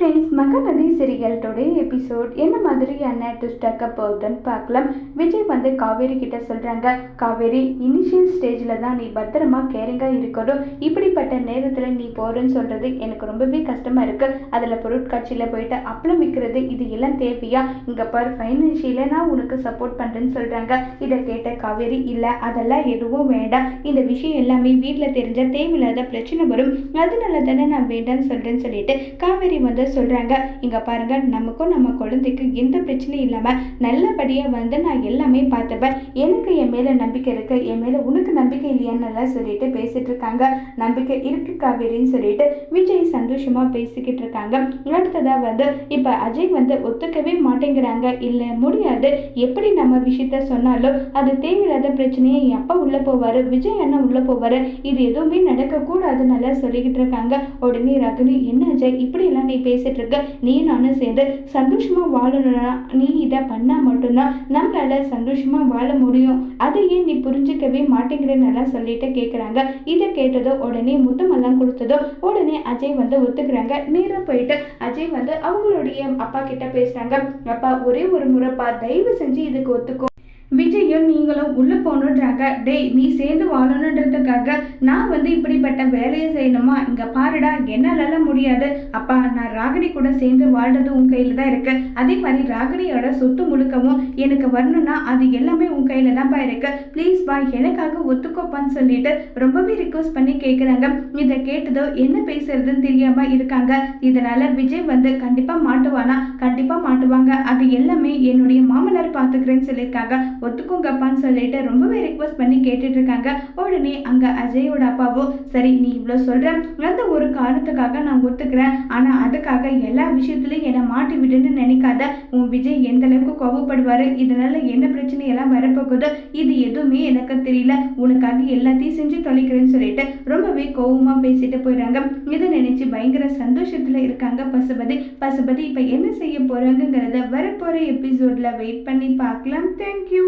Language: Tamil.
Friends Mahanadi serial today episode என்ன மாதிரியான ட்விஸ்டாக்க போகுதுன்னு பார்க்கலாம். விஜய் வந்து காவேரி கிட்ட சொல்கிறாங்க காவேரி இனிஷியல் ஸ்டேஜில் தான் நீ பத்திரமா கேரிங்காக இருக்கணும். இப்படிப்பட்ட நேரத்தில் நீ போகிறேன்னு சொல்கிறது எனக்கு ரொம்பவே கஷ்டமாக இருக்குது அதில் பொருட்காட்சியில் போயிட்டு அப்பளம் விற்கிறது இது எல்லாம் தேவையா? இங்கே பார் ஃபைனான்ஷியலாக நான் உனக்கு சப்போர்ட் பண்ணுறேன்னு சொல்கிறாங்க இதை கேட்ட காவேரி இல்லை அதெல்லாம் எதுவும் வேண்டாம். இந்த விஷயம் எல்லாமே வீட்டில் தெரிஞ்ச தேவையில்லாத பிரச்சனை வரும். அதனால தானே நான் வேண்டாம்னு சொல்கிறேன்னு சொல்லிட்டு காவேரி வந்து சொல்கிறாங்க இங்கே பாருங்க நமக்கும் நம்ம குழந்தைக்கு எந்த பிரச்சனையும் இல்லாமல் நல்லபடியாக வந்து நான் எல்லாமே பார்த்துப்பேன். எனக்கு என் மேலே நம்பிக்கை இருக்குது என் மேலே உனக்கு நம்பிக்கை இல்லையான்னு சொல்லிட்டு பேசிட்டு இருக்காங்க. நம்பிக்கை இருக்கு காவேரின்னு சொல்லிட்டு விஜய் சந்தோஷமாக பேசிக்கிட்டு இருக்காங்க. அடுத்ததாக வந்து இப்போ அஜய் வந்து ஒத்துக்கவே மாட்டேங்கிறாங்க. இல்லை முடியாது. எப்படி நம்ம விஷயத்த சொன்னாலும் அது தேவையில்லாத பிரச்சனையை என் அப்பா உள்ள போவாரு விஜய் அண்ணா உள்ளே போவாரு. இது எதுவுமே நடக்கக்கூடாதுன்னு நல்லா சொல்லிக்கிட்டு இருக்காங்க. உடனே ரகுனி என்ன அஜய் இப்படியெல்லாம் நீ பேச பேசிட்டு இருக்க நீ நானும் சேர்ந்து சந்தோஷமா வாழணும்னா நீ இதை பண்ணா மட்டும்தான் நம்மளால சந்தோஷமா வாழ முடியும். அதை ஏன் நீ புரிஞ்சுக்கவே மாட்டேங்கிறனால சொல்லிட்டு கேட்குறாங்க இதை கேட்டதோ உடனே முத்தமெல்லாம் கொடுத்ததோ உடனே அஜய் வந்து ஒத்துக்கிறாங்க. நேராக போயிட்டு அஜய் வந்து அவங்களுடைய அப்பா கிட்ட பேசுறாங்க. அப்பா ஒரே ஒரு முறைப்பா தயவு செஞ்சு இதுக்கு ஒத்துக்கும் விஜயும் நீங்களும் உள்ள போகணுன்றாங்க டேய் நீ சேர்ந்து வாழணும் வாழணுன்றதுக்காக நான் வந்து இப்படிப்பட்ட வேலையை செய்யணுமா? இங்கே பாருடா என்னாலலாம் முடியாது. அப்பா நான் ராகினி கூட சேர்ந்து வாழ்றது உன் கையில் தான் இருக்கு. அதே மாதிரி ராகினியோட சொத்து முழுக்கவும் எனக்கு வரணும்னா அது எல்லாமே உன் கையில தான்ப்பா இருக்கு. ப்ளீஸ் பா எனக்காக ஒத்துக்கோப்பான்னு சொல்லிட்டு ரொம்பவே ரிக்வஸ்ட் பண்ணி கேட்குறாங்க இதை கேட்டதோ என்ன பேசுறதுன்னு தெரியாம இருக்காங்க. இதனால விஜய் வந்து கண்டிப்பா மாட்டுவானா? கண்டிப்பா மாட்டுவாங்க. அது எல்லாமே என்னுடைய மாமனார் பார்த்துக்கிறேன்னு சொல்லியிருக்காங்க. ஒத்துக்கோங்கப்பான்னு சொல்லிட்டு ரொம்பவே ரிக்வஸ்ட் பண்ணி கேட்டுட்டு இருக்காங்க. உடனே அங்கே அஜயோட அப்பாவோ சரி நீ இவ்வளோ சொல்கிற அந்த ஒரு காரணத்துக்காக நான் ஒத்துக்கிறேன். ஆனால் அதுக்காக எல்லா விஷயத்துலையும் என்னை மாட்டி விடுன்னு நினைக்காத. உன் விஜய் எந்த அளவுக்கு கோபப்படுவார் இதனால் என்ன பிரச்சனையெல்லாம் வரப்போகுதோ? இது எதுவுமே எனக்கு தெரியல. உனக்காக எல்லாத்தையும் செஞ்சு தொலைக்கிறேன்னு சொல்லிட்டு ரொம்பவே கோபமாக பேசிட்டு போயிடுறாங்க இதை நினச்சி பயங்கர சந்தோஷத்தில் இருக்காங்க பசுபதி. பசுபதி இப்போ என்ன செய்ய போகிறாங்கிறத வரப்போகிற எபிசோடில் வெயிட் பண்ணி பார்க்கலாம். தேங்க்யூ